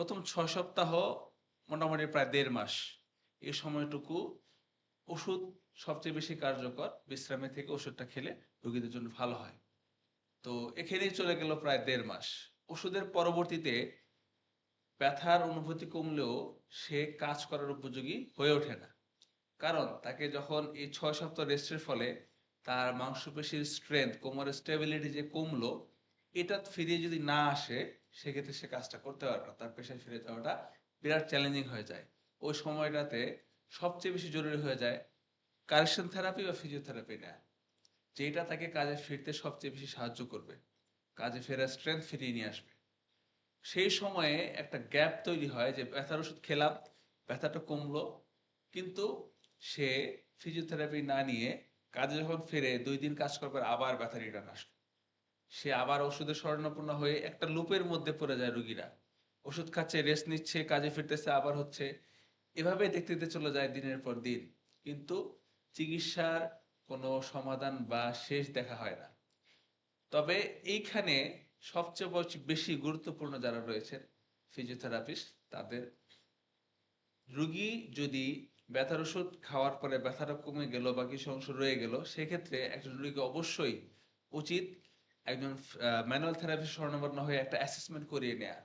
প্রথম ছয় সপ্তাহ মোটামুটি প্রায় দেড় মাস। এই সময়টুকু ওষুধ সবচেয়ে বেশি কার্যকর, বিশ্রামে থেকে ওষুধটা খেলে রোগীদের জন্য ভালো হয়। তো এখানেই চলে গেল প্রায় দেড় মাস। ওষুধের পরবর্তীতে ব্যথার অনুভূতি কমলেও সে কাজ করার উপযোগী হয়ে ওঠে না। কারণ তাকে যখন এই ছয় সপ্তাহ রেস্টের ফলে তার মাংসপেশির স্ট্রেংথ, কোমরের স্টেবিলিটি যে কমলো এটা ফিরিয়ে যদি না আসে সেক্ষেত্রে সে কাজটা করতে পারবে না, তার পেশায় ফিরে যাওয়াটা বিরাট চ্যালেঞ্জিং হয়ে যায়। ওই সময়টাতে সবচেয়ে বেশি জরুরি হয়ে যায় কারেকশন থেরাপি বা ফিজিওথেরাপি নেয়া যেটা তাকে কাজে ফিরতে সবচেয়ে বেশি সাহায্য করবে। কাজে ফেরার স্ট্রেংথ ফিরিয়ে নিয়ে আসবে। সেই সময়ে একটা গ্যাপ তৈরি হয় যে ব্যথার ওষুধ খেলাম, ব্যথাটা কমলো, কিন্তু সে ফিজিওথেরাপি না নিয়ে কাজে যখন ফিরে দুই দিন কাজ করার পর আবার ব্যথা রিটার্ন আসলো। সে আবার ওষুধের স্মরণাপন্ন হয়ে একটা লুপের মধ্যে পড়ে যায় রুগীরা। ওষুধ খাচ্ছে রেস্ট নিচ্ছে, কাজে ফিরতেছে, আবার হচ্ছে। এভাবে দেখতে দেখতে চলে যায় দিনের পর দিন। কিন্তু চিকিৎসার কোনো সমাধান বা শেষ দেখা হয় না। তবে এইখানে সবচেয়ে বেশি গুরুত্বপূর্ণ যারা রয়েছেন ফিজিওথেরাপিস্ট তাদের রুগী যদি ব্যথার ওষুধ খাওয়ার পরে ব্যথাটা কমে গেল বা কিছু অংশ রয়ে গেল, সেক্ষেত্রে একজন রুগীকে অবশ্যই উচিত একজন ম্যানুয়াল থেরাপিস্ট স্বর্ণবর্ণ হয়ে একটা অ্যাসেসমেন্ট করিয়ে নেওয়া